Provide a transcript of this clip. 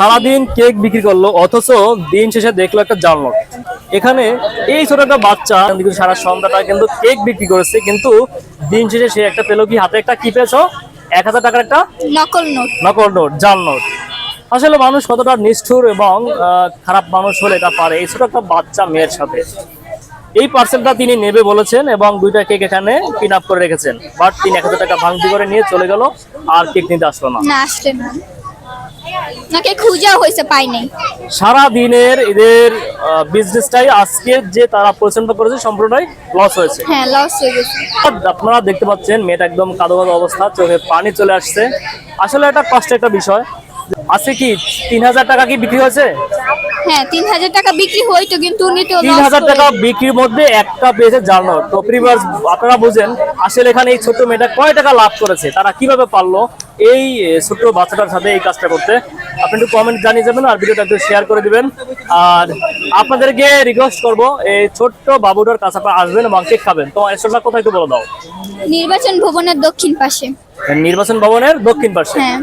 সারাদিন কেক বিক্রি করল অথচ দিন শেষে দেখল একটা জাল এখানে এই ছোট একটা বাচ্চা কিন্তু সারা সন্ধ্যাটা কিন্তু কেক বিক্রি করেছে কিন্তু দিন শেষে সে একটা পেল কি হাতে একটা কি পেয়েছ? এক হাজার টাকার একটা নকল নোট। নকল নোট জাল নোট। আসলে মানুষ কতটা নিষ্ঠুর এবং খারাপ মানুষ হলে এটা পারে এই ছোট একটা বাচ্চা মেয়ের সাথে। এই পার্সেলটা তিনি নেবে বলেছেন এবং দুইটা কেক এখানে পিন আপ করে রেখেছেন। বাট তিনি এক হাজার টাকা ভাঙতি করে নিয়ে চলে গেল আর কেক নিতে আসলো না। না আসলে না। নাকি খুঁজা হয়েছে পাই নাই সারা দিনের এদের বিজনেসটাই আজকে যে তারা পরিচালনা করেছে সম্পূর্ণটাই লস হয়েছে। হ্যাঁ লস হয়ে গেছে। আপনারা দেখতে পাচ্ছেন মেয়েটা একদম কাদো কাদো অবস্থা চোখে পানি চলে আসছে। আসলে এটা কষ্ট একটা বিষয়। আছে কি? তিন হাজার টাকা কি বিক্রি হয়েছে? হ্যাঁ তিন হাজার টাকা বিক্রি হইতো কিন্তু উনি তো তিন হাজার টাকা বিক্রির মধ্যে একটা পেয়েছে তো প্রিভার্স আপনারা বুঝেন আসলে এখানে এই মেয়েটা কয় টাকা লাভ করেছে? তারা কীভাবে পারল এই ছোট্ট বাচ্চাটার সাথে এই কাজটা করতে? আপনি একটু কমেন্ট জানিয়ে যাবেন আর ভিডিওটা একটু শেয়ার করে দিবেন। আর আপনাদেরকে রিকোয়েস্ট করব এই ছোট্ট বাবুটার কাছে আপনারা আসবেন এবং কেক খাবেন। তো স্টোরটা কোথায় একটু বলে দাও। নির্বাচন ভবনের দক্ষিণ পাশে। নির্বাচন ভবনের দক্ষিণ পাশে। হ্যাঁ।